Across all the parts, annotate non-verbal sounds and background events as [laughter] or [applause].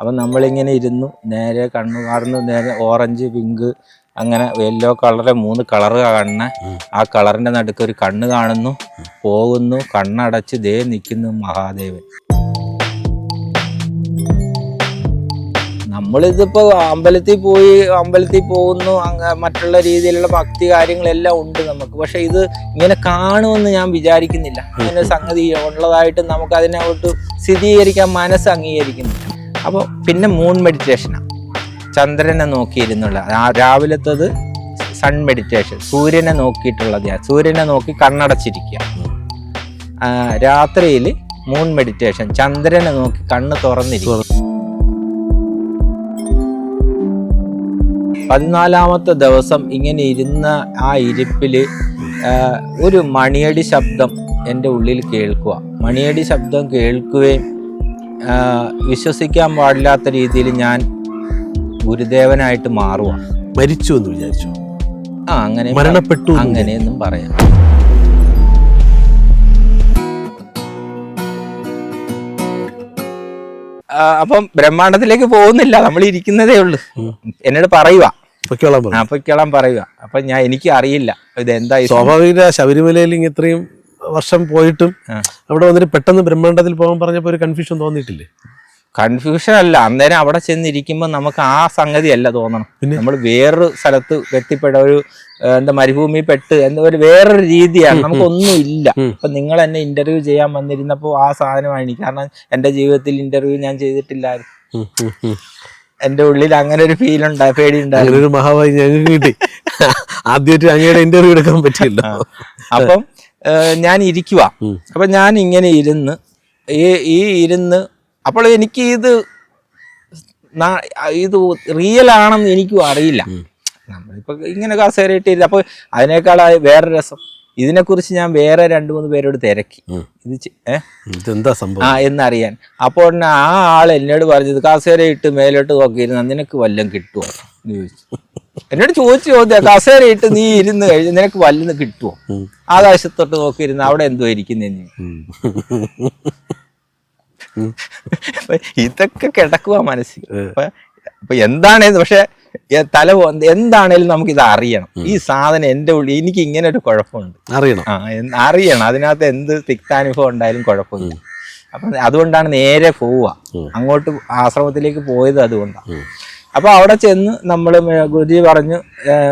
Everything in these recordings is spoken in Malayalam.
അപ്പം നമ്മളിങ്ങനെ ഇരുന്നു. നേരെ കണ്ണു കാണുന്നു നേരെ ഓറഞ്ച് പിങ്ക് അങ്ങനെ യെല്ലോ കളറ് മൂന്ന് കളറ് കാണുന്ന. ആ കളറിന്റെ നടുക്ക് ഒരു കണ്ണ് കാണുന്നു. പോകുന്നു. കണ്ണടച്ച് ദേ നിൽക്കുന്നു മഹാദേവൻ നമ്മളിതിപ്പോൾ അമ്പലത്തിൽ പോയി അമ്പലത്തിൽ പോകുന്നു. അങ്ങ മറ്റുള്ള രീതിയിലുള്ള ഭക്തി കാര്യങ്ങളെല്ലാം ഉണ്ട് നമുക്ക്. പക്ഷെ ഇത് ഇങ്ങനെ കാണുമെന്ന് ഞാൻ വിചാരിക്കുന്നില്ല. അങ്ങനെ സംഗതി ഉള്ളതായിട്ട് നമുക്ക് അതിനകത്ത് സ്ഥിരീകരിക്കാൻ മനസ്സ് അംഗീകരിക്കുന്നില്ല. അപ്പോൾ പിന്നെ മൂൺ മെഡിറ്റേഷനാണ് ചന്ദ്രനെ നോക്കിയിരുന്നുള്ള രാവിലത്തത് സൺ മെഡിറ്റേഷൻ സൂര്യനെ നോക്കിയിട്ടുള്ള ധ്യാനം സൂര്യനെ നോക്കി കണ്ണടച്ചിരിക്കുക. രാത്രിയിൽ മൂൺ മെഡിറ്റേഷൻ ചന്ദ്രനെ നോക്കി കണ്ണ് തുറന്നിരിക്കുക. പതിനാലാമത്തെ ദിവസം ഇങ്ങനെ ഇരുന്ന ആ ഇരിപ്പിൽ ഒരു മണിയടി ശബ്ദം എന്റെ ഉള്ളിൽ കേൾക്കുക. മണിയടി ശബ്ദം കേൾക്കുകയും വിശ്വസിക്കാൻ പാടില്ലാത്ത രീതിയിൽ ഞാൻ ഗുരുദേവനായിട്ട് മാറുവാണ് മരിച്ചു എന്ന് വിചാരിച്ചു? ആ അങ്ങനെ മരണപ്പെട്ടു അങ്ങനെയൊന്നും പറയാം. അപ്പം ബ്രഹ്മാണ്ടത്തിലേക്ക് പോകുന്നില്ല. നമ്മൾ ഇരിക്കുന്നതേ ഉള്ളൂ. എന്നോട് പറയുക പൊയ്ക്കോളാം പറയുക അപ്പൊ ഞാൻ എനിക്ക് അറിയില്ല. ഇത് എന്തായി. സ്വാഭാവിക ശബരിമലയിൽ ഇത്രയും വർഷം പോയിട്ടും അവിടെ വന്നിട്ട് പെട്ടെന്ന് ബ്രഹ്മാണ്ടത്തിൽ പോകാൻ പറഞ്ഞപ്പോ ഒരു കൺഫ്യൂഷൻ തോന്നിയിട്ടില്ലേ? കൺഫ്യൂഷൻ അല്ല. അന്നേരം അവിടെ ചെന്നിരിക്കുമ്പോൾ നമുക്ക് ആ സംഗതി അല്ല തോന്നണം. പിന്നെ? നമ്മൾ വേറൊരു സ്ഥലത്ത് എത്തിപ്പെട്ട ഒരു എന്താ മരുഭൂമി പെട്ട് എന്താ ഒരു വേറൊരു രീതിയാണ്. നമുക്കൊന്നും ഇല്ല. അപ്പൊ നിങ്ങൾ എന്നെ ഇന്റർവ്യൂ ചെയ്യാൻ വന്നിരുന്നപ്പോൾ ആ സാധനമാണ് എനിക്ക് കാരണം എന്റെ ജീവിതത്തിൽ ഇന്റർവ്യൂ ഞാൻ ചെയ്തിട്ടില്ലായിരുന്നു. എന്റെ ഉള്ളിൽ അങ്ങനെ ഒരു ഫീൽ ഉണ്ടായി പേടി ഉണ്ടായിരുന്നു. ഒരു മഹാഭായി ഞങ്ങൾക്ക് കിട്ടി. ആദ്യമായിട്ട് അങ്ങയുടെ ഇന്റർവ്യൂ എടുക്കാൻ പറ്റില്ല അപ്പം ഞാൻ ഇരിക്കുക അപ്പം ഞാൻ ഇങ്ങനെ ഇരുന്ന് ഈ ഈ ഇരുന്ന് അപ്പോൾ എനിക്ക് ഇത് ഇത് റിയൽ ആണെന്ന് എനിക്കും അറിയില്ല. നമ്മളിപ്പോ ഇങ്ങനെ കസേരയിട്ടിരുന്ന് അപ്പോൾ അതിനേക്കാളായി വേറെ രസം. ഇതിനെക്കുറിച്ച് ഞാൻ വേറെ രണ്ട് മൂന്ന് പേരോട് തിരക്കി. ഇത് ഇതെന്താ സംഭവം? ആ എന്നറിയാൻ. അപ്പോൾ ആ ആൾ എന്നോട് പറഞ്ഞത് കസേര ഇട്ട് മേലോട്ട് നോക്കിയിരുന്ന നിനക്ക് വല്ലതും കിട്ടുമോ എന്ന് ചോദിച്ചു. എന്നോട് ചോദിച്ചു ചോദ്യം കസേരയിട്ട് ഇട്ട് നീ ഇരുന്ന് കഴിഞ്ഞ് നിനക്ക് വല്ലുന്ന് കിട്ടുമോ ആകാശത്തോട്ട് നോക്കിയിരുന്ന അവിടെ എന്തോ ഇരിക്കുന്നതെന്ന് നീ? [laughs] ഇതൊക്കെ കിടക്കുക മനസ്സിൽ. അപ്പൊ എന്താണേന്ന് പക്ഷെ തല എന്താണേലും നമുക്ക് ഇത് അറിയണം. ഈ സാധനം എന്റെ ഉള്ളിൽ എനിക്ക് ഇങ്ങനെ ഒരു കുഴപ്പമുണ്ട്. അറിയണം. അറിയണം. അതിനകത്ത് എന്ത് തിക്താനുഭവം ഉണ്ടായാലും കുഴപ്പമില്ല. അപ്പൊ അതുകൊണ്ടാണ് നേരെ പോവുക. അങ്ങോട്ട് ആശ്രമത്തിലേക്ക് പോയത് അതുകൊണ്ടാണ്. ഉം. അപ്പൊ അവിടെ ചെന്ന് നമ്മൾ ഗുരുജി പറഞ്ഞു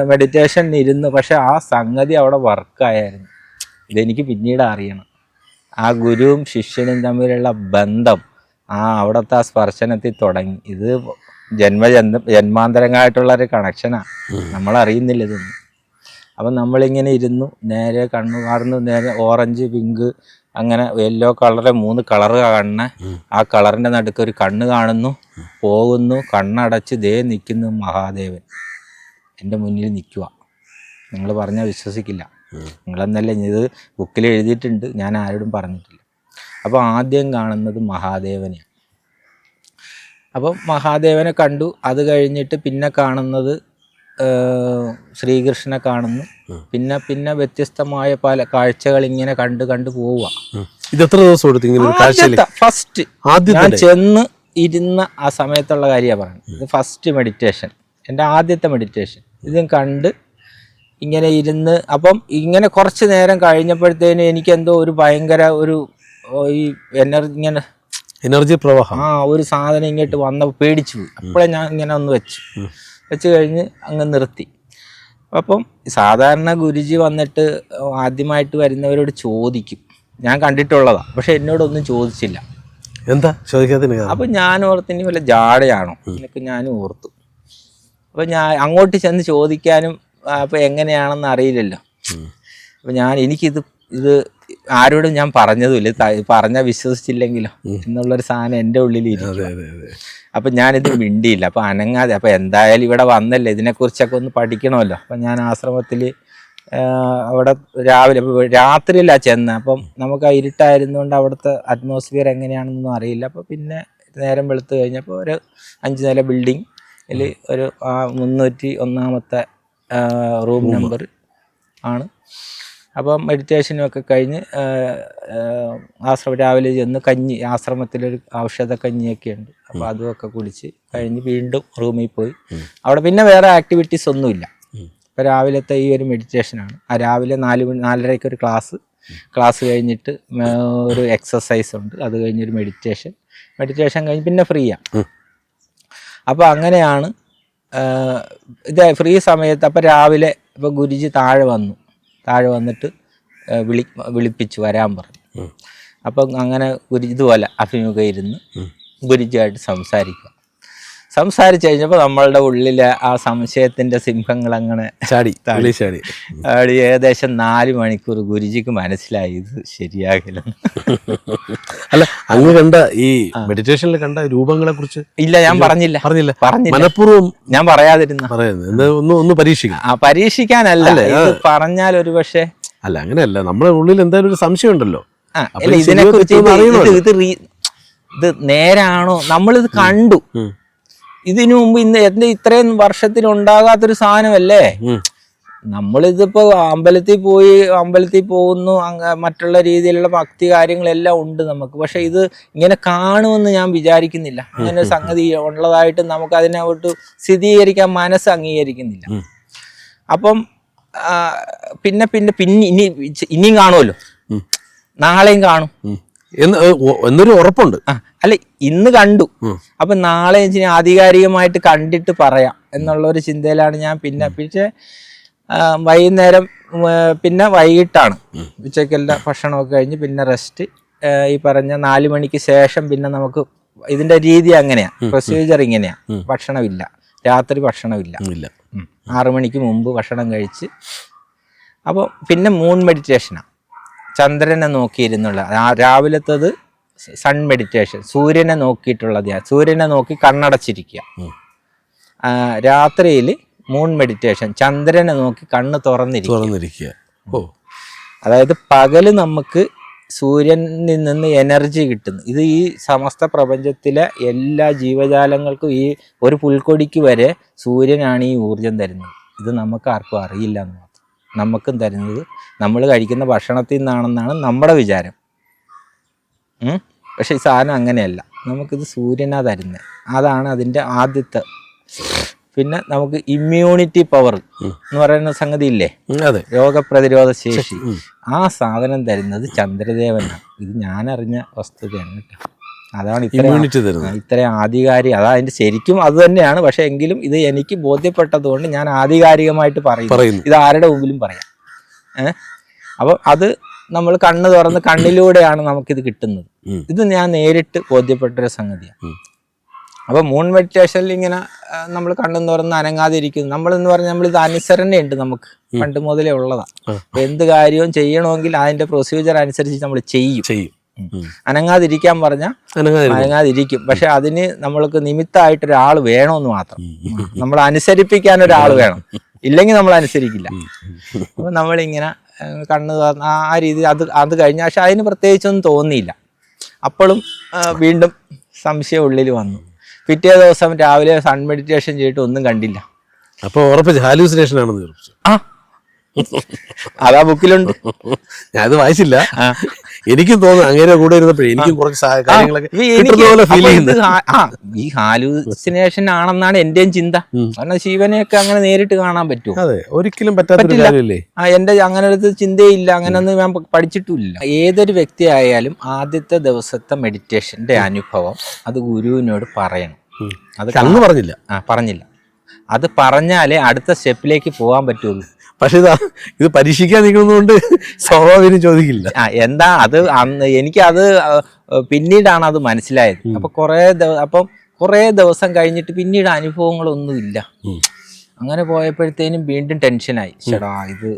മെഡിറ്റേഷൻ ഇരുന്ന് പക്ഷെ ആ സംഗതി അവിടെ വർക്കായിരുന്നു ഇതെനിക്ക് പിന്നീട് അറിയണം. ആ ഗുരുവും ശിഷ്യനും തമ്മിലുള്ള ബന്ധം ആ അവിടുത്തെ ആ സ്പർശനത്തിൽ തുടങ്ങി. ഇത് ജന്മജന്മ ജന്മാന്തരങ്ങളായിട്ടുള്ള ഒരു കണക്ഷനാണ് നമ്മൾ അറിയുന്നില്ല ഇതൊന്നും. അപ്പം നമ്മളിങ്ങനെ ഇരുന്നു നേരെ കണ്ണു കാണുന്നു നേരെ ഓറഞ്ച് പിങ്ക് അങ്ങനെ യെല്ലോ കളറ് മൂന്ന് കളറ് കാണുന്ന. ആ കളറിന്റെ നടുക്ക് ഒരു കണ്ണ് കാണുന്നു. പോകുന്നു. കണ്ണടച്ച് ദേ നിൽക്കുന്നു മഹാദേവൻ. എന്റെ മുന്നിൽ നിൽക്കുക നിങ്ങൾ പറഞ്ഞാൽ വിശ്വസിക്കില്ല. നിങ്ങളെന്നല്ല ഇത് ബുക്കിൽ എഴുതിയിട്ടുണ്ട്. ഞാൻ ആരോടും പറഞ്ഞിട്ടില്ല. അപ്പോൾ ആദ്യം കാണുന്നത് മഹാദേവനെയാണ് അപ്പം മഹാദേവനെ കണ്ടു. അത് കഴിഞ്ഞിട്ട് പിന്നെ കാണുന്നത് ശ്രീകൃഷ്ണനെ കാണുന്നു. പിന്നെ പിന്നെ വ്യത്യസ്തമായ പല കാഴ്ചകൾ ഇങ്ങനെ കണ്ട് കണ്ട് പോവുക. ഇത് എത്ര ദിവസം എടുത്തു ഇങ്ങനെ ഫസ്റ്റ് ഞാൻ ചെന്ന് ഇരുന്ന ആ സമയത്തുള്ള കാര്യമാണ് പറയുന്നത് ഇത് ഫസ്റ്റ് മെഡിറ്റേഷൻ എന്റെ ആദ്യത്തെ മെഡിറ്റേഷൻ ഇതും കണ്ട് ഇങ്ങനെ ഇരുന്ന് അപ്പം ഇങ്ങനെ കുറച്ച് നേരം കഴിഞ്ഞപ്പോഴത്തേന് എനിക്കെന്തോ ഒരു ഭയങ്കര ഒരു ഈ എനർജി ഇങ്ങനെ എനർജി പ്രവാഹം. ആ ഒരു സാധനം ഇങ്ങോട്ട് വന്നപ്പോൾ പേടിച്ചു പോയി. അപ്പോഴേ ഞാൻ ഇങ്ങനെ ഒന്ന് വെച്ചു. വെച്ച് കഴിഞ്ഞ് അങ്ങ് നിർത്തി. അപ്പം സാധാരണ ഗുരുജി വന്നിട്ട് ആദ്യമായിട്ട് വരുന്നവരോട് ചോദിക്കും. ഞാൻ കണ്ടിട്ടുള്ളതാണ് പക്ഷെ എന്നോടൊന്നും ചോദിച്ചില്ല. എന്താ? ചോദിക്കാത്ത അപ്പം ഞാൻ ഓർത്ത് ഇനി വല്ല ജാടയാണോ? എന്നൊക്കെ ഞാനും ഓർത്തു. അപ്പം ഞാൻ അങ്ങോട്ട് ചെന്ന് ചോദിക്കാനും അപ്പം എങ്ങനെയാണെന്ന് അറിയില്ലല്ലോ. അപ്പം ഞാൻ എനിക്കിത് ഇത് ആരോടും ഞാൻ പറഞ്ഞതുമില്ല. പറഞ്ഞ പറഞ്ഞാൽ വിശ്വസിച്ചില്ലെങ്കിലോ എന്നുള്ളൊരു സാധനം എന്റെ ഉള്ളിൽ അപ്പൊ ഞാനിത് മിണ്ടിയില്ല. അപ്പൊ അനങ്ങാതെ അപ്പൊ എന്തായാലും ഇവിടെ വന്നല്ലേ? ഇതിനെക്കുറിച്ചൊക്കെ ഒന്ന് പഠിക്കണമല്ലോ. അപ്പൊ ഞാൻ ആശ്രമത്തിൽ അവിടെ രാവിലെ രാത്രിയിലാണ് രാത്രിയിലാ ചെന്ന്. അപ്പം നമുക്ക് ആ ഇരുട്ടായിരുന്നുകൊണ്ട് അവിടുത്തെ അറ്റ്മോസ്ഫിയർ എങ്ങനെയാണെന്നൊന്നും അറിയില്ല. അപ്പൊ പിന്നെ നേരം വെളുത്ത് കഴിഞ്ഞപ്പോൾ ഒരു അഞ്ച് നില ബിൽഡിംഗ് ഒരു ആ മുന്നൂറ്റി ഒന്നാമത്തെ റൂം നമ്പർ ആണ്. അപ്പം മെഡിറ്റേഷനും ഒക്കെ കഴിഞ്ഞ് ആശ്രമം രാവിലെ ചെന്ന് കഞ്ഞി ആശ്രമത്തിലൊരു ഔഷധ കഞ്ഞിയൊക്കെ ഉണ്ട് അപ്പോൾ അതുമൊക്കെ കുടിച്ച് കഴിഞ്ഞ് വീണ്ടും റൂമിൽ പോയി. അവിടെ പിന്നെ വേറെ ആക്ടിവിറ്റീസ് ഒന്നുമില്ല. ഇപ്പോൾ രാവിലത്തെ ഈ ഒരു മെഡിറ്റേഷനാണ് ആ രാവിലെ നാല് മണി നാലരയ്ക്ക് ഒരു ക്ലാസ് ക്ലാസ് കഴിഞ്ഞിട്ട് ഒരു എക്സസൈസ് ഉണ്ട്. അത് കഴിഞ്ഞൊരു മെഡിറ്റേഷൻ മെഡിറ്റേഷൻ കഴിഞ്ഞ് പിന്നെ ഫ്രീയാണ്. അപ്പോൾ അങ്ങനെയാണ് ഇതേ ഇത് ഫ്രീ സമയത്ത് അപ്പോൾ രാവിലെ ഇപ്പോൾ ഗുരുജി താഴെ വന്നു. താഴെ വന്നിട്ട് വിളി വിളിപ്പിച്ച് വരാൻ പറഞ്ഞു. അപ്പം അങ്ങനെ ഗുരു ഇതുപോലെ അഭിമുഖം ഇരുന്ന് ഗുരുജിയായിട്ട് സംസാരിക്കുക. സംസാരിച്ചു കഴിഞ്ഞപ്പോൾ നമ്മളുടെ ഉള്ളിലെ ആ സംശയത്തിന്റെ സിംഹങ്ങൾ അങ്ങനെ ചാടി ഏകദേശം നാല് മണിക്കൂർ ഗുരുജിക്ക് മനസ്സിലായി ഇത് ശരിയാകില്ല. അല്ല അങ്ങ് കണ്ട ഈ മെഡിറ്റേഷനിൽ കണ്ട രൂപങ്ങളെ കുറിച്ച് ഇല്ല ഞാൻ പറഞ്ഞില്ല. പറഞ്ഞില്ല. പറഞ്ഞില്ല. മനഃപൂർവം ഞാൻ പറയാതിരുന്ന. പറയുന്നത്. ഒന്ന് ഒന്ന് പരീക്ഷിക്കണം. ആ പരീക്ഷിക്കാനല്ല. ഇത് പറഞ്ഞാൽ ഒരു പക്ഷേ അല്ല അങ്ങനെയല്ല. നമ്മുടെ ഉള്ളിൽ എന്തായാലും ഒരു സംശയം ഉണ്ടല്ലോ. ഇതിനെ കുറിച്ച് ഇത് നേരാണോ? നമ്മളിത് കണ്ടു. ഇതിനു മുമ്പ് ഇന്ന് എന്റെ ഇത്രയും വർഷത്തിൽ ഉണ്ടാകാത്തൊരു സാധനമല്ലേ. നമ്മളിതിപ്പോ അമ്പലത്തിൽ പോയി അമ്പലത്തിൽ പോകുന്നു അങ്ങ മറ്റുള്ള രീതിയിലുള്ള ഭക്തി കാര്യങ്ങളെല്ലാം ഉണ്ട് നമുക്ക് പക്ഷെ ഇത് ഇങ്ങനെ കാണുമെന്ന് ഞാൻ വിചാരിക്കുന്നില്ല അങ്ങനെ സംഗതി ഉള്ളതായിട്ട് നമുക്ക് അതിനോട്ട് സ്ഥിരീകരിക്കാൻ മനസ്സ് അംഗീകരിക്കുന്നില്ല. അപ്പം പിന്നെ പിന്നെ പിന്നെ ഇനി ഇനിയും കാണുമല്ലോ. നാളെയും കാണും. എന്ന് എന്നൊരു ഉറപ്പുണ്ട്. അല്ലെ ഇന്ന് കണ്ടു. അപ്പൊ നാളെ ആധികാരികമായിട്ട് കണ്ടിട്ട് പറയാം എന്നുള്ള ഒരു ചിന്തയിലാണ് ഞാൻ പിന്നെ ആ, വൈകുന്നേരം പിന്നെ വൈകിട്ടാണ്. ഉച്ചക്കല്ല ഭക്ഷണമൊക്കെ കഴിഞ്ഞ് പിന്നെ റെസ്റ്റ് ഈ പറഞ്ഞ നാല് മണിക്ക് ശേഷം പിന്നെ നമുക്ക് ഇതിന്റെ രീതി അങ്ങനെയാ. പ്രൊസീജിയർ ഇങ്ങനെയാ. ഭക്ഷണമില്ല. രാത്രി ഭക്ഷണമില്ല. ഉം. മണിക്ക് മുമ്പ് ഭക്ഷണം കഴിച്ച് അപ്പോൾ പിന്നെ മൂൺ മെഡിറ്റേഷനാണ് ചന്ദ്രനെ നോക്കിയിരുന്നുള്ള രാവിലത്തത് സൺ മെഡിറ്റേഷൻ സൂര്യനെ നോക്കിയിട്ടുള്ള ധ്യാനം സൂര്യനെ നോക്കി കണ്ണടച്ചിരിക്കുക. രാത്രിയിൽ മൂൺ മെഡിറ്റേഷൻ ചന്ദ്രനെ നോക്കി കണ്ണ് തുറന്നിരിക്കുക. തുറന്നിരിക്കുക. ഓ. അതായത് പകൽ നമുക്ക് സൂര്യനിൽ നിന്ന് എനർജി കിട്ടുന്നു. ഇത് ഈ സമസ്ത പ്രപഞ്ചത്തിലെ എല്ലാ ജീവജാലങ്ങൾക്കും ഈ ഒരു പുൽക്കൊടിക്ക് വരെ സൂര്യനാണ് ഈ ഊർജം തരുന്നത്. ഇത് നമുക്ക് ആർക്കും അറിയില്ല എന്ന് നമുക്കും തരുന്നത്. നമ്മൾ കഴിക്കുന്ന ഭക്ഷണത്തിൽ നിന്നാണെന്നാണ് നമ്മുടെ വിചാരം. പക്ഷേ ഈ സാധനം അങ്ങനെയല്ല. നമുക്കിത് സൂര്യനാ തരുന്നത് അതാണ് അതിന്റെ ആദ്യത്തെ. പിന്നെ നമുക്ക് ഇമ്മ്യൂണിറ്റി പവർ എന്ന് പറയുന്ന സംഗതി ഇല്ലേ? അതെ. രോഗപ്രതിരോധ ശേഷി. ആ സാധനം തരുന്നത് ചന്ദ്രദേവനാണ്. ഇത് ഞാനറിഞ്ഞ വസ്തുതയാണ് കേട്ടോ. അതാണ് ഇത്ര ഇമ്മ്യൂണിറ്റി തരുന്നത്. ഇത്രയും ആധികാരിക അതാ അതിന്റെ ശരിക്കും അത് തന്നെയാണ്. പക്ഷെ എങ്കിലും ഇത് എനിക്ക് ബോധ്യപ്പെട്ടതുകൊണ്ട് ഞാൻ ആധികാരികമായിട്ട് പറയുന്നു. പറയുന്നു. ഇത് ആരുടെ മുമ്പിലും പറയാം. ഏഹ് അപ്പം അത് നമ്മൾ കണ്ണ് തുറന്ന് കണ്ണിലൂടെയാണ് നമുക്കിത് കിട്ടുന്നത്. ഇത് ഞാൻ നേരിട്ട് ബോധ്യപ്പെട്ടൊരു സംഗതിയാണ്. ഉം. അപ്പൊ മൂൺ മെഡിറ്റേഷനിൽ ഇങ്ങനെ നമ്മൾ കണ്ണും തുറന്ന് അനങ്ങാതിരിക്കുന്നു. നമ്മൾ എന്ന് പറഞ്ഞാൽ നമ്മൾ ഇത് അനുസരണയുണ്ട് നമുക്ക്. പണ്ട് മുതലേ ഉള്ളതാണ്. എന്ത് കാര്യവും ചെയ്യണമെങ്കിൽ അതിന്റെ പ്രൊസീജിയർ അനുസരിച്ച് നമ്മൾ ചെയ്യും. ചെയ്യും. അനങ്ങാതിരിക്കാൻ പറഞ്ഞ. അനങ്ങാതിരിക്കും. പക്ഷെ അതിന് നമ്മൾക്ക് നിമിത്തമായിട്ട് ഒരാൾ വേണമെന്ന് മാത്രം. നമ്മൾ അനുസരിപ്പിക്കാൻ ഒരാൾ വേണം. ഇല്ലെങ്കിൽ നമ്മൾ അനുസരിക്കില്ല. അപ്പൊ നമ്മളിങ്ങനെ കണ്ണ് ആ രീതി അത് അത് കഴിഞ്ഞ പക്ഷെ അതിന് പ്രത്യേകിച്ചൊന്നും തോന്നിയില്ല. അപ്പോഴും വീണ്ടും സംശയം ഉള്ളിൽ വന്നു. പിറ്റേ ദിവസം രാവിലെ സൺ മെഡിറ്റേഷൻ ചെയ്തിട്ട് ഒന്നും കണ്ടില്ല. അപ്പൊ ഉറപ്പിച്ച് ഹാലൂസിനേഷൻ ആണെന്ന് ആ. അതാ ബുക്കിലുണ്ട്. ഞാൻ അത് വായിച്ചില്ല. എനിക്കും തോന്നുന്നു അങ്ങനെ കൂടെ ഇരുന്നപ്പോഴേ എനിക്കും കുറച്ച് കാര്യങ്ങളൊക്കെ ഈ ഹാലൂസിനേഷൻ ആണെന്നാണ് എന്റെയും ചിന്ത. കാരണം ശിവനെയൊക്കെ അങ്ങനെ നേരിട്ട് കാണാൻ പറ്റുമോ? അതെ ഒരിക്കലും പറ്റാത്ത പറ്റില്ല. ആ എന്റെ അങ്ങനെ ഒരു ചിന്തയില്ല. അങ്ങനെയൊന്നും ഞാൻ പഠിച്ചിട്ടില്ല. ഏതൊരു വ്യക്തി ആയാലും ആദ്യത്തെ ദിവസത്തെ മെഡിറ്റേഷന്റെ അനുഭവം അത് ഗുരുവിനോട് പറയണം. അത് അന്ന് പറഞ്ഞില്ല. ആ പറഞ്ഞില്ല. അത് പറഞ്ഞാലേ അടുത്ത സ്റ്റെപ്പിലേക്ക് പോകാൻ പറ്റുള്ളൂ. പക്ഷെ ഇതാ ഇത് പരീക്ഷിക്കാൻ നിൽക്കുന്നതുകൊണ്ട് സ്വാഭാവികം ചോദിക്കില്ല. എന്താ അത് എനിക്ക് അത് പിന്നീടാണ് അത് മനസ്സിലായത്. അപ്പൊ കുറേ അപ്പം കുറേ ദിവസം കഴിഞ്ഞിട്ട് പിന്നീട് അനുഭവങ്ങളൊന്നുമില്ല. അങ്ങനെ പോയപ്പോഴത്തേനും വീണ്ടും ടെൻഷനായി. ചേടാ ഇത്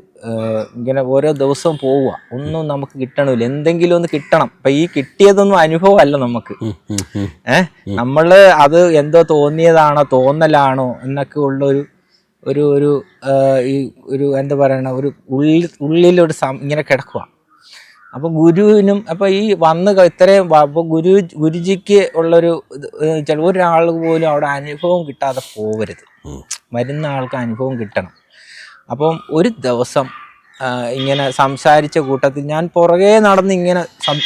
ഇങ്ങനെ ഓരോ ദിവസവും പോവുക. ഒന്നും നമുക്ക് കിട്ടണമില്ല എന്തെങ്കിലും ഒന്ന് കിട്ടണം. അപ്പൊ ഈ കിട്ടിയതൊന്നും അനുഭവമല്ല നമുക്ക്. ഏഹ് നമ്മൾ അത് എന്തോ തോന്നിയതാണോ തോന്നലാണോ എന്നൊക്കെ ഉള്ള ഒരു ഒരു ഈ ഒരു എന്താ പറയണ ഒരു ഉള്ളിൽ ഉള്ളിലൊരു സം ഇങ്ങനെ കിടക്കുക അപ്പോൾ ഗുരുവിനും അപ്പോൾ ഈ വന്ന് ഇത്രയും അപ്പോൾ ഗുരു ഗുരുജിക്ക് ഉള്ളൊരു ചില ഒരാൾ പോലും അവിടെ അനുഭവം കിട്ടാതെ പോകരുത്. വരുന്ന ആൾക്ക് അനുഭവം കിട്ടണം അപ്പം ഒരു ദിവസം ഇങ്ങനെ സംസാരിച്ച കൂട്ടത്തിൽ ഞാൻ പുറകെ നടന്ന് ഇങ്ങനെ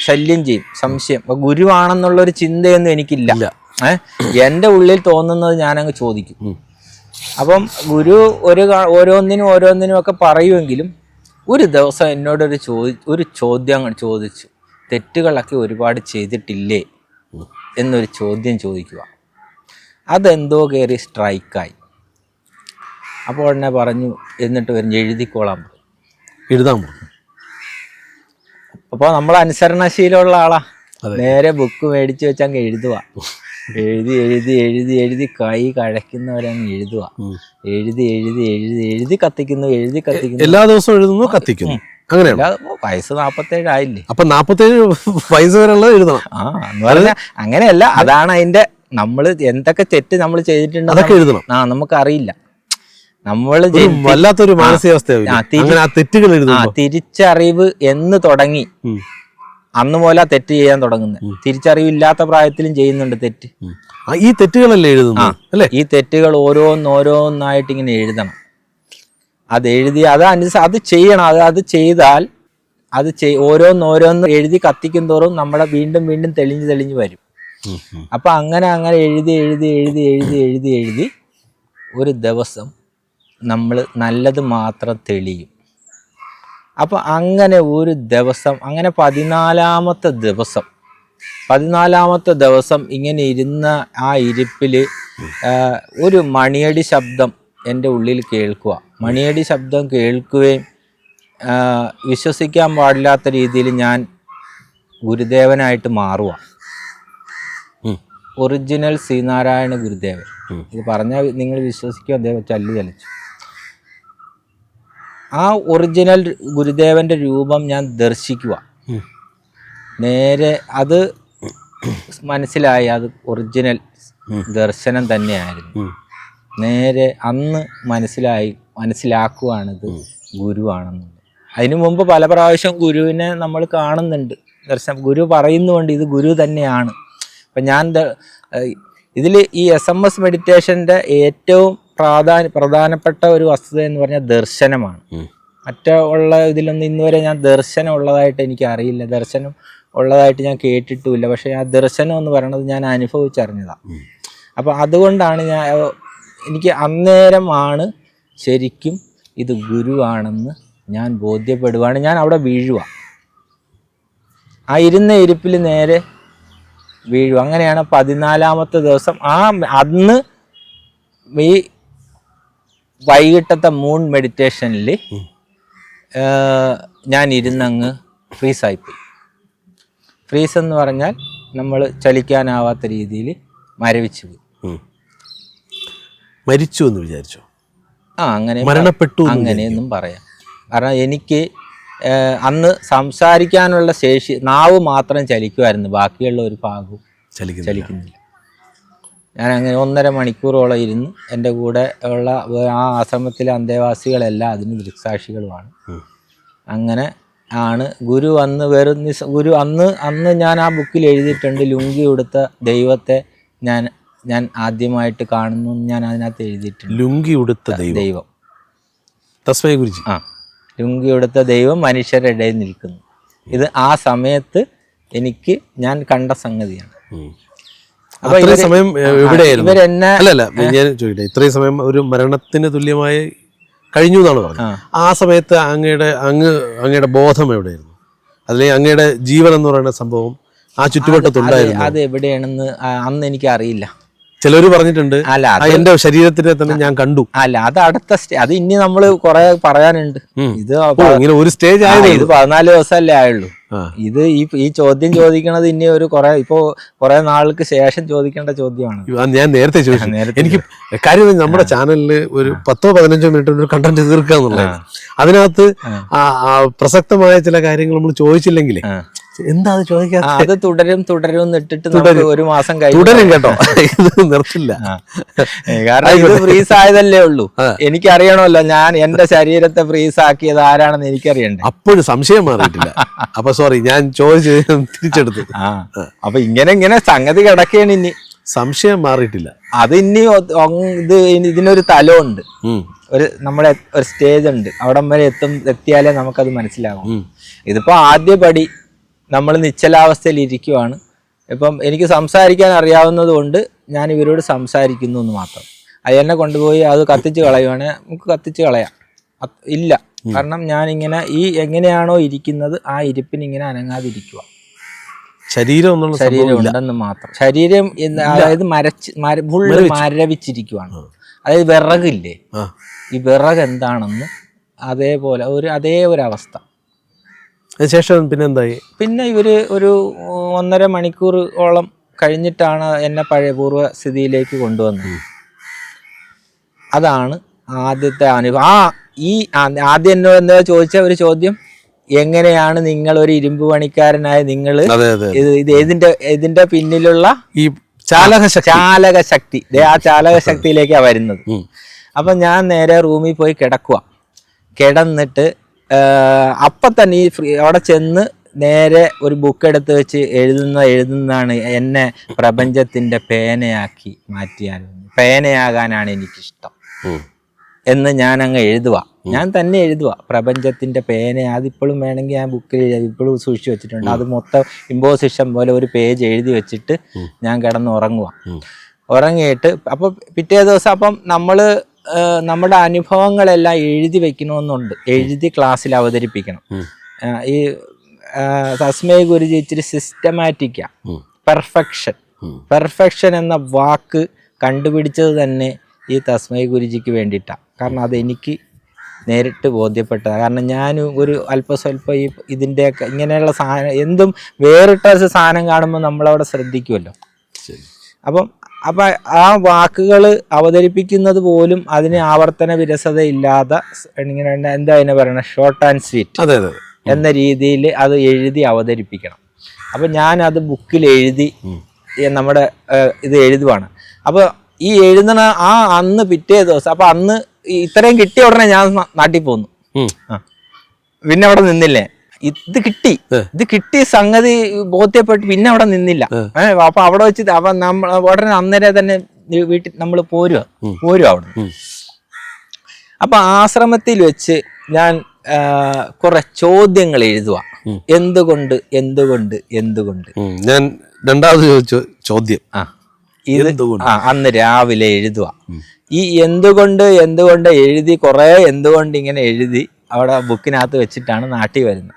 ശല്യം ചെയ്യും സംശയം അപ്പം ഗുരുവാണെന്നുള്ളൊരു ചിന്തയൊന്നും എനിക്കില്ല. ഏഹ് എന്റെ ഉള്ളിൽ തോന്നുന്നത് ഞാനങ്ങ് ചോദിക്കും. അപ്പം ഗുരു ഒരു ഓരോന്നിനും ഓരോന്നിനും ഒക്കെ പറയുമെങ്കിലും ഒരു ദിവസം എന്നോടൊരു ചോദി ഒരു ചോദ്യം ചോദിച്ചു. തെറ്റുകളൊക്കെ ഒരുപാട് ചെയ്തിട്ടില്ലേ എന്നൊരു ചോദ്യം ചോദിക്കുക. അതെന്തോ കയറി സ്ട്രൈക്കായി. അപ്പോൾ ഉടനെ പറഞ്ഞു എന്നിട്ട് വരും എഴുതിക്കോളാൻ പറഞ്ഞു. എഴുതാൻ പറഞ്ഞു അപ്പോൾ നമ്മൾ അനുസരണശീലമുള്ള ആളാ. നേരെ ബുക്ക് മേടിച്ച് വെച്ചങ്ങ് എഴുതുക എഴുതി എഴുതി എഴുതി എഴുതി കൈ കഴക്കുന്നവരങ്ങ് എഴുതുക. എഴുതി എഴുതി എഴുതി എഴുതി കത്തിക്കുന്നു എഴുതി കത്തിക്കുന്നു. എല്ലാ ദിവസവും എഴുതുന്നു കത്തിക്കുന്നു. അങ്ങനെയാണ്? വയസ്സ് നാപ്പത്തേഴ് ആയില്ലേ? അപ്പൊ നാപ്പത്തേഴ് വയസ്സ് വരെയുള്ളത് എഴുതണം. ആ എന്ന് പറഞ്ഞാൽ അങ്ങനെയല്ല അതാണ് അതിന്റെ നമ്മൾ എന്തൊക്കെ തെറ്റ് നമ്മൾ ചെയ്തിട്ടുണ്ട് അതൊക്കെ എഴുതണം. ആ നമുക്കറിയില്ല. നമ്മൾ നമ്മൾ വല്ലാത്തൊരു മാനസികാവസ്ഥ തിരിച്ചറിവ് എന്ന് തുടങ്ങി. അന്ന് പോലെ തെറ്റ് ചെയ്യാൻ തുടങ്ങുന്നത്. തിരിച്ചറിവില്ലാത്ത പ്രായത്തിലും ചെയ്യുന്നുണ്ട് തെറ്റ്. ഈ തെറ്റുകളല്ലേ എഴുതുന്നത്? അല്ലേ? ഈ തെറ്റുകൾ ഓരോന്നോരോന്നായിട്ട് ഇങ്ങനെ എഴുതണം. അത് എഴുതി അത് അനുസ അത് ചെയ്യണം. അത് അത് ചെയ്താൽ അത് ഓരോന്നോരോന്ന് എഴുതി കത്തിക്കും തോറും നമ്മളെ വീണ്ടും വീണ്ടും തെളിഞ്ഞ് തെളിഞ്ഞ് വരും. അപ്പൊ അങ്ങനെ അങ്ങനെ എഴുതി എഴുതി എഴുതി എഴുതി എഴുതി എഴുതി ഒരു ദിവസം നമ്മൾ നല്ലത് മാത്രം തെളിയും. അപ്പൊ അങ്ങനെ ഒരു ദിവസം അങ്ങനെ പതിനാലാമത്തെ ദിവസം പതിനാലാമത്തെ ദിവസം ഇങ്ങനെ ഇരുന്ന ആ ഇരിപ്പിൽ ഒരു മണിയടി ശബ്ദം എന്റെ ഉള്ളിൽ കേൾക്കുക മണിയടി ശബ്ദം കേൾക്കുകയും വിശ്വസിക്കാൻ പാടില്ലാത്ത രീതിയിൽ ഞാൻ ഗുരുദേവനായിട്ട് മാറുക. ഒറിജിനൽ ശ്രീനാരായണ ഗുരുദേവൻ. ഇത് പറഞ്ഞാൽ നിങ്ങൾ വിശ്വസിക്കും അദ്ദേഹം ചല്ലി ചലിച്ചു ആ ഒറിജിനൽ ഗുരുദേവന്റെ രൂപം ഞാൻ ദർശിക്കുക. നേരെ അത് മനസ്സിലായി അത് ഒറിജിനൽ ദർശനം തന്നെയായിരുന്നു. നേരെ അന്ന് മനസ്സിലായി മനസ്സിലാക്കുവാണിത് ഗുരുവാണെന്നുള്ളത് അതിനു മുമ്പ് പല പ്രാവശ്യം ഗുരുവിനെ നമ്മൾ കാണുന്നുണ്ട്. ദർശനം ഗുരു പറയുന്നുണ്ട് ഇത് ഗുരു തന്നെയാണ്. അപ്പം ഞാൻ ഇതിൽ ഈ എസ് എം എസ് മെഡിറ്റേഷന്റെ ഏറ്റവും പ്രാധാന്യ പ്രധാനപ്പെട്ട ഒരു വസ്തുത എന്ന് പറഞ്ഞാൽ ദർശനമാണ്. ഉം. മറ്റ ഉള്ള ഇതിലൊന്നും ഇന്നുവരെ ഞാൻ ദർശനം ഉള്ളതായിട്ട് എനിക്ക് അറിയില്ല. ദർശനം ഉള്ളതായിട്ട് ഞാൻ കേട്ടിട്ടുമില്ല. പക്ഷേ ആ ദർശനം എന്ന് പറയുന്നത് ഞാൻ അനുഭവിച്ചറിഞ്ഞതാണ് അപ്പം അപ്പോൾ അതുകൊണ്ടാണ് ഞാൻ എനിക്ക് അന്നേരമാണ് ശരിക്കും ഇത് ഗുരുവാണെന്ന് ഞാൻ ബോധ്യപ്പെടുവാണ്. ഞാൻ അവിടെ വീഴുക ആ ഇരുന്ന ഇരിപ്പിൽ നേരെ വീഴുക അങ്ങനെയാണ് പതിനാലാമത്തെ ദിവസം. ആ അന്ന് ഈ വൈകിട്ടത്തെ മൂൺ മെഡിറ്റേഷനിൽ ഞാൻ ഇരുന്നങ്ങ് ഫ്രീസായിപ്പോയി. ഫ്രീസ് എന്ന് പറഞ്ഞാൽ നമ്മൾ ചലിക്കാനാവാത്ത രീതിയിൽ മരവിച്ചു പോയി. മരിച്ചു എന്ന് വിചാരിച്ചു? ആ അങ്ങനെ മരണപ്പെട്ടു അങ്ങനെയൊന്നും പറയാം. കാരണം എനിക്ക് അന്ന് സംസാരിക്കാനുള്ള ശേഷി നാവ് മാത്രം ചലിക്കുമായിരുന്നു. ബാക്കിയുള്ള ഒരു ഭാഗവും ചലിക്കുന്നില്ല. ഞാൻ അങ്ങനെ ഒന്നര മണിക്കൂറോളം ഇരുന്ന് എന്റെ കൂടെ ഉള്ള ആ ആശ്രമത്തിലെ അന്തേവാസികളെല്ലാം അതിന് ദൃക്സാക്ഷികളുമാണ്. അങ്ങനെ ആണ് ഗുരു അന്ന് വെറും നിസ് ഗുരു അന്ന് അന്ന് ഞാൻ ആ ബുക്കിൽ എഴുതിയിട്ടുണ്ട് ലുങ്കി ഉടുത്ത ദൈവത്തെ ഞാൻ ഞാൻ ആദ്യമായിട്ട് കാണുന്നു ഞാൻ അതിനകത്ത് എഴുതിയിട്ടുണ്ട്. ലുങ്കി ഉടുത്ത ദൈവം. ദൈവം. തസ്മയ ഗുരുജി. ആ. ലുങ്കി ഉടുത്ത ദൈവം മനുഷ്യരുടെ ഇടയിൽ നിൽക്കുന്നു. ഇത് ആ സമയത്ത് എനിക്ക് ഞാൻ കണ്ട സംഗതിയാണ്. അപ്പൊ സമയം ഏ, എവിടെയായിരുന്നു അല്ല അല്ലല്ല ഞാൻ ചോദിക്കട്ടെ ഇത്രയും സമയം ഒരു മരണത്തിന് തുല്യമായി കഴിഞ്ഞു എന്നാണ് പറഞ്ഞത്. ആ. സമയത്ത് അങ്ങയുടെ അങ്ങ് അങ്ങയുടെ ബോധം എവിടെയായിരുന്നു? അല്ലെങ്കിൽ അങ്ങയുടെ ജീവൻ എന്ന് പറയുന്ന സംഭവം ആ ചുറ്റുവട്ടത്തുണ്ടായിരുന്നു? അത് എവിടെയാണെന്ന് അന്ന് എനിക്ക് അറിയില്ല ചിലർ പറഞ്ഞിട്ടുണ്ട് അല്ല എന്റെ ശരീരത്തിനെ തന്നെ ഞാൻ കണ്ടു. അല്ല അത് അടുത്ത സ്റ്റേ അത് ഇനി നമ്മൾ കുറെ പറയാനുണ്ട്. ഇത് ഇങ്ങനെ ഒരു സ്റ്റേജ് ആയത് ഇത് പതിനാല് ദിവസമല്ലേ ആയുള്ളൂ. ഇത് ഈ ഈ ചോദ്യം ചോദിക്കണത് ഇനി ഒരു കുറെ ഇപ്പോ കുറെ നാൾക്ക് ശേഷം ചോദിക്കേണ്ട ചോദ്യമാണ്. ഞാൻ നേരത്തെ ചോദിച്ചു. നേരത്തെ എനിക്ക് കാര്യം നമ്മുടെ ചാനലിൽ ഒരു പത്തോ പതിനഞ്ചോ മിനിറ്റ് ഒരു കണ്ടന്റ് തീർക്കുക എന്നുള്ളത് അതിനകത്ത് പ്രസക്തമായ ചില കാര്യങ്ങൾ നമ്മൾ ചോദിച്ചില്ലെങ്കിലേ ആ. എന്താ അത് അത് തുടരും തുടരും ഇട്ടിട്ട് നമുക്ക് ഒരു മാസം കഴിഞ്ഞു തുടരും കേട്ടോ. [laughs] ഇത് നിർത്തില്ല. കാരണം ഇത് ഫ്രീസ് ആയതല്ലേ ഉള്ളൂ. എനിക്കറിയണമല്ലോ ഞാൻ എന്റെ ശരീരത്തെ ഫ്രീസ് ആക്കിയത് ആരാണെന്ന് എനിക്കറിയണ്ട. അപ്പോഴും സംശയം മാറിയിട്ടില്ല. അപ്പൊ സോറി ഞാൻ ചോദിച്ചു തിരിച്ചെടുത്തു. അപ്പൊ ഇങ്ങനെ ഇങ്ങനെ സംഗതി കിടക്കുകയാണ് ഇനി. സംശയം മാറിയിട്ടില്ല. അത് ഇനി ഇത് ഇതിനൊരു തലമുണ്ട് ഒരു നമ്മുടെ ഒരു സ്റ്റേജ് ഉണ്ട്. അവിടെ വരെ എത്തും എത്തിയാലേ നമുക്കത് മനസ്സിലാകും ഇതിപ്പോ ആദ്യ പടി നമ്മൾ നിശ്ചലാവസ്ഥയിൽ ഇരിക്കുവാണ്. ഇപ്പം എനിക്ക് സംസാരിക്കാൻ അറിയാവുന്നത് കൊണ്ട് ഞാൻ ഇവരോട് സംസാരിക്കുന്നു എന്ന് മാത്രം. അത് എന്നെ കൊണ്ടുപോയി അത് കത്തിച്ച് കളയുവാണെങ്കിൽ നമുക്ക് കത്തിച്ച് കളയാം. ഇല്ല. കാരണം ഞാൻ ഇങ്ങനെ ഈ എങ്ങനെയാണോ ഇരിക്കുന്നത് ആ ഇരിപ്പിന് ഇങ്ങനെ അനങ്ങാതിരിക്കുക ശരീരം ശരീരം ഉണ്ടെന്ന് മാത്രം. ശരീരം അതായത് മരച്ച് മര ഫുള്ള് മരവിച്ചിരിക്കുവാണ്. അതായത് വിറകില്ലേ? ഈ വിറക് എന്താണെന്ന് അതേപോലെ ഒരു അതേ ഒരു അവസ്ഥ അതിനുശേഷം പിന്നെ എന്തായി പിന്നെ ഇവർ ഒരു ഒന്നര മണിക്കൂർ ഓളം കഴിഞ്ഞിട്ടാണ് എന്നെ പഴയ പൂർവ സ്ഥിതിയിലേക്ക് കൊണ്ടുവന്നത്. അതാണ് ആദ്യത്തെ അനുഭവം. ആ ഈ ആദ്യം എന്നോട് എന്താ ചോദിച്ച ഒരു ചോദ്യം? എങ്ങനെയാണ് നിങ്ങൾ ഒരു ഇരുമ്പ് പണിക്കാരനായ നിങ്ങൾ ഇത് ഏതിന്റെ ഇതിന്റെ പിന്നിലുള്ള ഈ ചാലക ചാലക ശക്തി. ആ ചാലക ശക്തിയിലേക്കാണ് വരുന്നത്. അപ്പൊ ഞാൻ നേരെ റൂമിൽ പോയി കിടക്കുക കിടന്നിട്ട് അപ്പൊ തന്നെ ഈ ഫ്രീ അവിടെ ചെന്ന് നേരെ ഒരു ബുക്ക് എടുത്ത് വെച്ച് എഴുതുന്ന എഴുതുന്നതാണ് എന്നെ പ്രപഞ്ചത്തിന്റെ പേനയാക്കി മാറ്റിയാൽ. പേനയാകാനാണ് എനിക്കിഷ്ടം. എന്ന് ഞാൻ അങ്ങ് എഴുതുക ഞാൻ തന്നെ എഴുതുക പ്രപഞ്ചത്തിന്റെ പേന അതിപ്പോഴും വേണമെങ്കിൽ ആ ബുക്കിൽ എഴുതി ഇപ്പോഴും സൂക്ഷിച്ചു വെച്ചിട്ടുണ്ട്. അത് മൊത്തം ഇമ്പോസിഷൻ പോലെ ഒരു പേജ് എഴുതി വെച്ചിട്ട് ഞാൻ കിടന്ന് ഉറങ്ങുക ഉറങ്ങിയിട്ട് അപ്പോൾ പിറ്റേ ദിവസം അപ്പം നമ്മൾ നമ്മുടെ അനുഭവങ്ങളെല്ലാം എഴുതി വെക്കണമെന്നുണ്ട്. എഴുതി ക്ലാസ്സിൽ അവതരിപ്പിക്കണം. ഈ തസ്മയ ഗുരുജി ഇച്ചിരി സിസ്റ്റമാറ്റിക്കാ പെർഫെക്ഷൻ പെർഫെക്ഷൻ എന്ന വാക്ക് കണ്ടുപിടിച്ചത് തന്നെ ഈ തസ്മയ ഗുരുജിക്ക് വേണ്ടിയിട്ടാണ് കാരണം അതെനിക്ക് നേരിട്ട് ബോധ്യപ്പെട്ടതാണ് കാരണം ഞാൻ ഒരു അല്പസ്വല്പം ഈ ഇതിന്റെയൊക്കെ ഇങ്ങനെയുള്ള സാധനം എന്തും വേറിട്ട സാധനം കാണുമ്പോൾ നമ്മളവിടെ ശ്രദ്ധിക്കുമല്ലോ ശരി. അപ്പം അപ്പം ആ വാക്കുകൾ അവതരിപ്പിക്കുന്നത് പോലും അതിന് ആവർത്തന വിരസത ഇല്ലാതെ സ് ഇങ്ങനെ എന്താ അതിനെ പറയണ? ഷോർട്ട് ആൻഡ് സ്വീറ്റ് അതെ അതെ. എന്ന രീതിയിൽ അത് എഴുതി അവതരിപ്പിക്കണം. അപ്പം ഞാൻ അത് ബുക്കിൽ എഴുതി നമ്മുടെ ഇത് എഴുതുവാണ്. അപ്പോൾ ഈ എഴുതണ ആ അന്ന് പിറ്റേ ദിവസം അപ്പം അന്ന് ഇത്രയും കിട്ടിയ ഉടനെ ഞാൻ നാട്ടിൽ പോന്നു. പിന്നെ അവിടെ നിന്നില്ലേ? ഇത് കിട്ടി. ഇത് കിട്ടിയ സംഗതി ബോധ്യപ്പെട്ട് പിന്നെ അവിടെ നിന്നില്ല. അപ്പൊ അവിടെ വെച്ച് അപ്പൊ നമ്മൾ ഉടനെ അന്നേരം തന്നെ വീട്ടിൽ നമ്മൾ പോരുക പോരുക അവിടെ. അപ്പൊ ആശ്രമത്തിൽ വെച്ച് ഞാൻ കുറെ ചോദ്യങ്ങൾ എഴുതുക എന്തുകൊണ്ട് എന്തുകൊണ്ട് എന്തുകൊണ്ട്? ഞാൻ രണ്ടാമത് ചോദിച്ചു ചോദ്യം. ആ. ഇത് എന്തുകൊണ്ട്? ആ അന്ന് രാവിലെ എഴുതുക ഈ എന്തുകൊണ്ട് എന്തുകൊണ്ട് എഴുതി കുറെ എന്തുകൊണ്ട് ഇങ്ങനെ എഴുതി അവിടെ ബുക്കിനകത്ത് വെച്ചിട്ടാണ് നാട്ടിൽ വരുന്നത്.